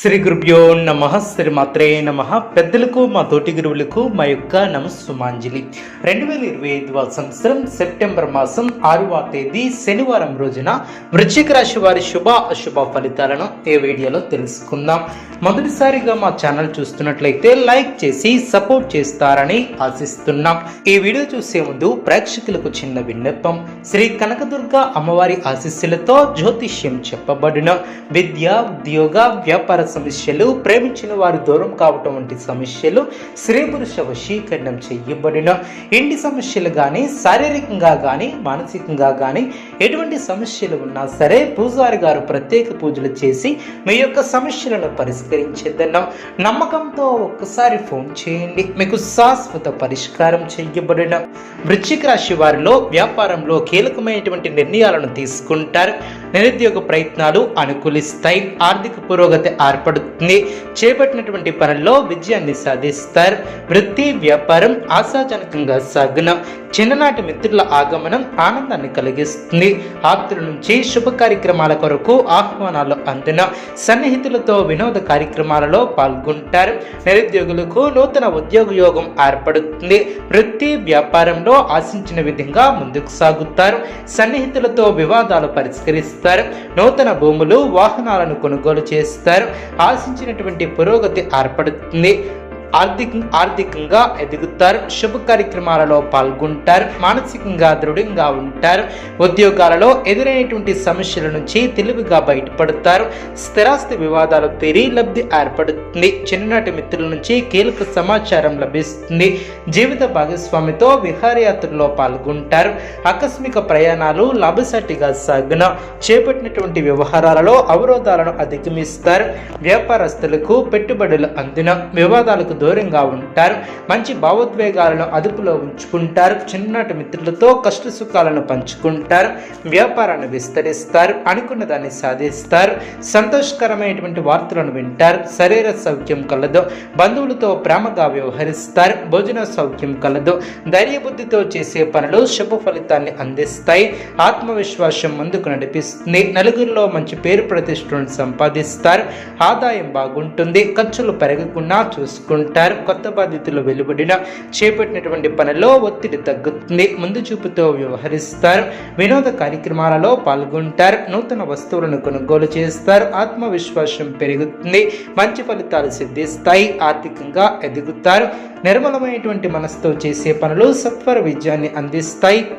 శ్రీ గురుభ్యో నమ శ్రీ మాత్రే నమ. పెద్దలకు మా తోటి గురువులకు మా యొక్క నమస్సుమాంజలి. రెండు వేల ఇరవై ఐదవ సంవత్సరం సెప్టెంబర్ మాసం ఆరవ తేదీ శనివారం రోజున వృశ్చిక రాశి వారి శుభ అశుభ ఫలితాలను ఈ వీడియోలో తెలుసుకుందాం. మొదటిసారిగా మా ఛానల్ చూస్తున్నట్లయితే లైక్ చేసి సపోర్ట్ చేస్తారని ఆశిస్తున్నాం. ఈ వీడియో చూసే ముందు ప్రేక్షకులకు చిన్న విన్నపం. శ్రీ కనకదుర్గ అమ్మవారి ఆశీస్సులతో జ్యోతిష్యం చెప్పబడిన. విద్య ఉద్యోగ వ్యాపార సమస్యలు ప్రేమించిన వారు దూరం కావటం వంటి సమస్యలు స్త్రీ పురుష వశీకరణం చేయబడిన ఇంటి సమస్యలు కానీ శారీరకంగా కానీ మానసికంగా కానీ ఎటువంటి సమస్యలు ఉన్నా సరే పూజారి గారు ప్రత్యేక పూజలు చేసి మీ యొక్క సమస్యలను పరిష్కరించేద్దన్నాం నమ్మకంతో ఒక్కసారి ఫోన్ చేయండి. మీకు శాశ్వత పరిష్కారం చేయబడిన వృశ్చిక రాశి వారిలో వ్యాపారంలో కీలకమైనటువంటి నిర్ణయాలను తీసుకుంటారు. నిరుద్యోగ ప్రయత్నాలు అనుకూలిస్తాయి. ఆర్థిక పురోగతి ఏర్పడుతుంది. చేపట్టినటువంటి పనుల్లో విజయాన్ని సాధిస్తారు. వృత్తి వ్యాపారం ఆశాజనకంగా సాగున. చిన్ననాటి మిత్రుల ఆగమనం ఆనందాన్ని కలిగిస్తుంది. ఆప్తుల నుంచి శుభ కార్యక్రమాల కొరకు ఆహ్వానాలు అందిన. సన్నిహితులతో వినోద కార్యక్రమాలలో పాల్గొంటారు. నిరుద్యోగులకు నూతన ఉద్యోగ యోగం ఏర్పడుతుంది. వృత్తి వ్యాపారంలో ఆశించిన విధంగా ముందుకు సాగుతారు. సన్నిహితులతో వివాదాలు పరిష్కరిస్తారు. నూతన భూములు వాహనాలను కొనుగోలు చేస్తారు. ఆశించినటువంటి పురోగతి ఏర్పడుతుంది. ఆర్థిక ఆర్థికంగా ఎదుగుతారు శుభ కార్యక్రమాలలో పాల్గొంటారు మానసికంగా దృఢంగా ఉంటారు ఉద్యోగాలలో ఎదురైనటువంటి సమస్యల నుంచి తెలివిగా బయటపడతారు స్థిరాస్తి వివాదాలు తీరి లబ్ధి ఏర్పడుతుంది చిన్ననాటి మిత్రుల నుంచి కీలక సమాచారం లభిస్తుంది జీవిత భాగస్వామితో విహారయాత్రలో పాల్గొంటారు ఆకస్మిక ప్రయాణాలు లాభసాటిగా సాగున చేపట్టినటువంటి వ్యవహారాలలో అవరోధాలను అధిగమిస్తారు వ్యాపారస్తులకు పెట్టుబడులు అందిన వివాదాలకు దూరంగా ఉంటారు. మంచి భావోద్వేగాలను అదుపులో ఉంచుకుంటారు. చిన్ననాటి మిత్రులతో కష్ట సుఖాలను పంచుకుంటారు. వ్యాపారాన్ని విస్తరిస్తారు. అనుకున్న దాన్ని సాధిస్తారు. సంతోషకరమైనటువంటి వార్తలను వింటారు. శరీర సౌఖ్యం కలదు. బంధువులతో ప్రేమగా వ్యవహరిస్తారు. భోజన సౌఖ్యం కలదు. ధైర్యబుద్ధితో చేసే పనులు శుభ ఫలితాన్ని అందిస్తాయి. ఆత్మవిశ్వాసం ముందుకు నడిపిస్తుంది. నలుగురిలో మంచి పేరు ప్రతిష్టలను సంపాదిస్తారు. ఆదాయం బాగుంటుంది. ఖర్చులు పెరగకుండా చూసుకుంటారు. కొత్త బాధ్యతలు వెలువడిన చేపట్టినటువంటి పనిలో ఒత్తిడి తగ్గుతుంది. ముందు చూపుతో వ్యవహరిస్తారు. వినోద కార్యక్రమాలలో పాల్గొంటారు. నూతన వస్తువులను కొనుగోలు చేస్తారు. ఆత్మవిశ్వాసం పెరుగుతుంది. మంచి ఫలితాలు సిద్ధిస్తాయి. ఆర్థికంగా ఎదుగుతారు. నిర్మలమైనటువంటి మనసుతో చేసే పనులు సత్వర విజయాన్ని అందిస్తాయి.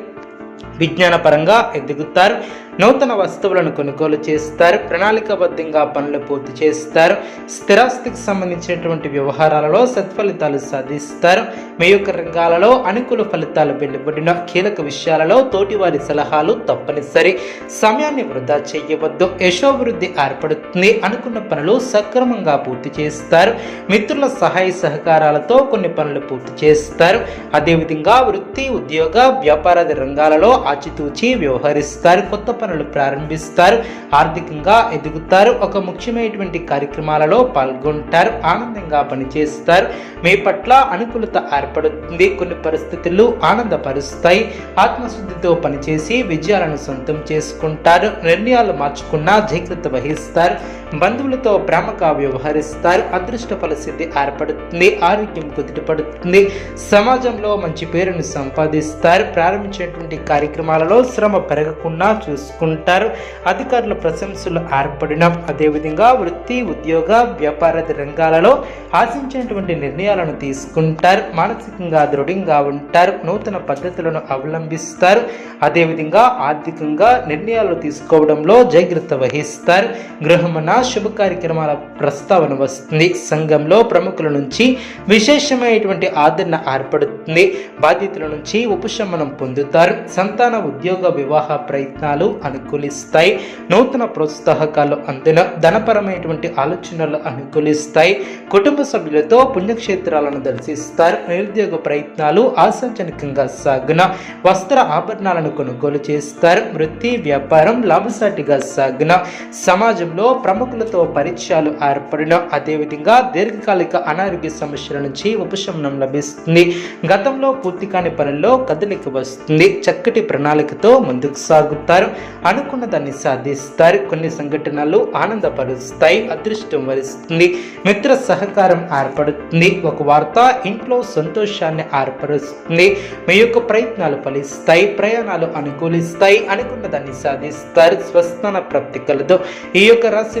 విజ్ఞానపరంగా ఎదుగుతారు. నూతన వస్తువులను కొనుగోలు చేస్తారు ప్రణాళికాబద్ధంగా పనులు పూర్తి చేస్తారు స్థిరాస్తికి సంబంధించినటువంటి వ్యవహారాలలో సత్ఫలితాలు సాధిస్తారు మీ యొక్క రంగాలలో అనుకూల ఫలితాలు వెలువడిన కీలక విషయాలలో తోటివారి సలహాలు తప్పనిసరి. సమయాన్ని వృధా చేయవద్దు యశోభివృద్ధి ఏర్పడుతుంది అనుకున్న పనులు సక్రమంగా పూర్తి చేస్తారు మిత్రుల సహాయ సహకారాలతో కొన్ని పనులు పూర్తి చేస్తారు అదేవిధంగా వృత్తి ఉద్యోగ వ్యాపారాది రంగాలలో ఆచితూచి వ్యవహరిస్తారు కొత్త పనులు ప్రారంభిస్తారు. ఆర్థికంగా ఎదుగుతారు. ఒక ముఖ్యమైనటువంటి కార్యక్రమాలలో పాల్గొంటారు. ఆనందంగా పనిచేస్తారు. మీ పట్ల అనుకూలత ఏర్పడుతుంది. కొన్ని పరిస్థితులు ఆనందపరుస్తాయి. ఆత్మశుద్ధితో పనిచేసి విజయాలను సొంతం చేసుకుంటారు. నిర్ణయాలు మార్చుకున్నా జాగ్రత్త వహిస్తారు. బంధువులతో ప్రేమగా వ్యవహరిస్తారు. అదృష్ట ఫలసిద్ధి ఏర్పడుతుంది. ఆరోగ్యం కుదుటపడుతుంది. సమాజంలో మంచి పేరును సంపాదిస్తారు. ప్రారంభించేటువంటి కార్యక్రమాలలో శ్రమ పెరగకుండా చూసుకుంటారు. అధికారుల ప్రశంసలు ఏర్పడిన అదేవిధంగా వృత్తి ఉద్యోగ వ్యాపారాది రంగాలలో ఆశించినటువంటి నిర్ణయాలను తీసుకుంటారు. మానసికంగా దృఢంగా ఉంటారు. నూతన పద్ధతులను అవలంబిస్తారు. అదేవిధంగా ఆర్థికంగా నిర్ణయాలు తీసుకోవడంలో జాగ్రత్త వహిస్తారు. గృహమన శుభ కార్యక్రమాల ప్రస్తావన వస్తుంది. సంఘంలో ప్రముఖుల నుంచి విశేషమైనటువంటి ఆదరణ ఏర్పడుతుంది. బాధ్యతల నుంచి ఉపశమనం పొందుతారు. సంతాన ఉద్యోగ వివాహ ప్రయత్నాలు అనుకూలిస్తాయి. నూతన ప్రోత్సాహకాలు అందిన ధనపరమైనటువంటి ఆలోచనలు అనుకూలిస్తాయి. కుటుంబ సభ్యులతో పుణ్యక్షేత్రాలను దర్శిస్తారు. నిరుద్యోగ ప్రయత్నాలు ఆశాజనకంగా సాగున వస్త్ర ఆభరణాలను కొనుగోలు చేస్తారు. వృత్తి వ్యాపారం లాభసాటిగా సాగున సమాజంలో ప్రముఖ ప్రముఖులతో పరిచయాలు ఏర్పడిన అదేవిధంగా దీర్ఘకాలిక అనారోగ్య సమస్యల నుంచి ఉపశమనం లభిస్తుంది. గతంలో పూర్తి కాని పనుల్లో కదలిక వస్తుంది. చక్కటి ప్రణాళికతో ముందుకు సాగుతారు. అనుకున్న దాన్ని సాధిస్తారు. కొన్ని సంఘటనలు ఆనందపరుస్తాయి. అదృష్టం వరిస్తుంది. మిత్ర సహకారం ఏర్పడుతుంది. ఒక వార్త ఇంట్లో సంతోషాన్ని ఏర్పరుస్తుంది. మీ యొక్క ప్రయత్నాలు ఫలిస్తాయి. ప్రయాణాలు అనుకూలిస్తాయి. అనుకున్న దాన్ని సాధిస్తారు. స్వస్థాన ప్రాప్తి కలదు. ఈ యొక్క రాశి